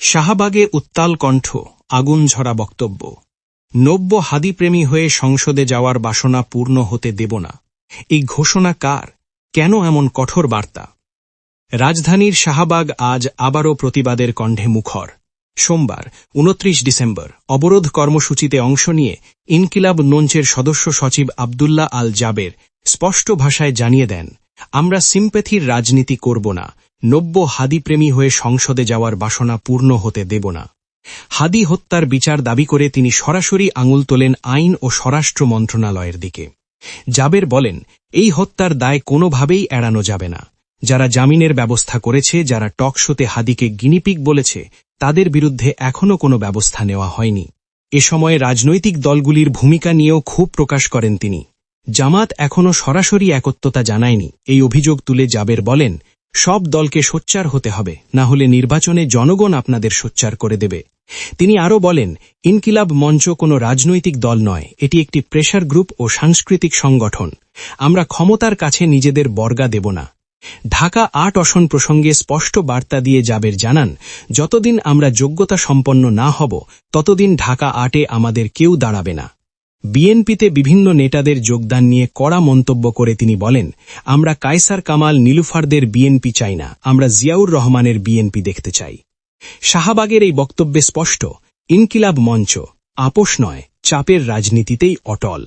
শাহবাগে উত্তাল কণ্ঠ, আগুন ঝরা বক্তব্য। নব্য হাদিপ্রেমী হয়ে সংসদে যাওয়ার বাসনা পূর্ণ হতে দেব না। এই ঘোষণা কার? কেন এমন কঠোর বার্তা? রাজধানীর শাহবাগ আজ আবারও প্রতিবাদের কণ্ঠে মুখর। সোমবার, উনত্রিশ ডিসেম্বর, অবরোধ কর্মসূচিতে অংশ নিয়ে ইনকিলাব নঞ্চের সদস্য সচিব আবদুল্লাহ আল জাবের স্পষ্ট ভাষায় জানিয়ে দেন, আমরা সিম্প্যাথির রাজনীতি করব না। নব্য হাদিপ্রেমী হয়ে সংসদে যাওয়ার বাসনা পূর্ণ হতে দেব না। হাদি হত্যার বিচার দাবি করে তিনি সরাসরি আঙুল তোলেন আইন ও স্বরাষ্ট্র মন্ত্রণালয়ের দিকে। জাবের বলেন, এই হত্যার দায় কোনোভাবেই এড়ানো যাবে না। যারা জামিনের ব্যবস্থা করেছে, যারা টকশোতে হাদিকে গিনিপিক বলেছে, তাদের বিরুদ্ধে এখনও কোনো ব্যবস্থা নেওয়া হয়নি। এ সময়ে রাজনৈতিক দলগুলির ভূমিকা নিয়েও ক্ষোভ প্রকাশ করেন তিনি। জামাত এখনও সরাসরি একত্বতা জানায়নি। এই অভিযোগ তুলে জাবের বলেন সব দলকে সোচ্চার হতে হবে, না হলে নির্বাচনে জনগণ আপনাদের সোচ্চার করে দেবে। তিনি আরও বলেন, ইনকিলাব মঞ্চ কোনো রাজনৈতিক দল নয়, এটি একটি প্রেশার গ্রুপ ও সাংস্কৃতিক সংগঠন। আমরা ক্ষমতার কাছে নিজেদের বর্গা দেব না। ঢাকা আট আসন প্রসঙ্গে স্পষ্ট বার্তা দিয়ে জাবের জানান, যতদিন আমরা যোগ্যতা সম্পন্ন না হব, ততদিন ঢাকা আটে আমাদের কেউ দাঁড়াবে না। বিএনপিতে বিভিন্ন নেতাদের যোগদান নিয়ে কড়া মন্তব্য করে তিনি বলেন, আমরা কায়সার কামাল, নীলুফারদের বিএনপি চাই না, আমরা জিয়াউর রহমানের বিএনপি দেখতে চাই। শাহবাগের এই বক্তব্যে স্পষ্ট, ইনকিলাব মঞ্চ, আপোষ নয়, চাপের রাজনীতিতেই অটল।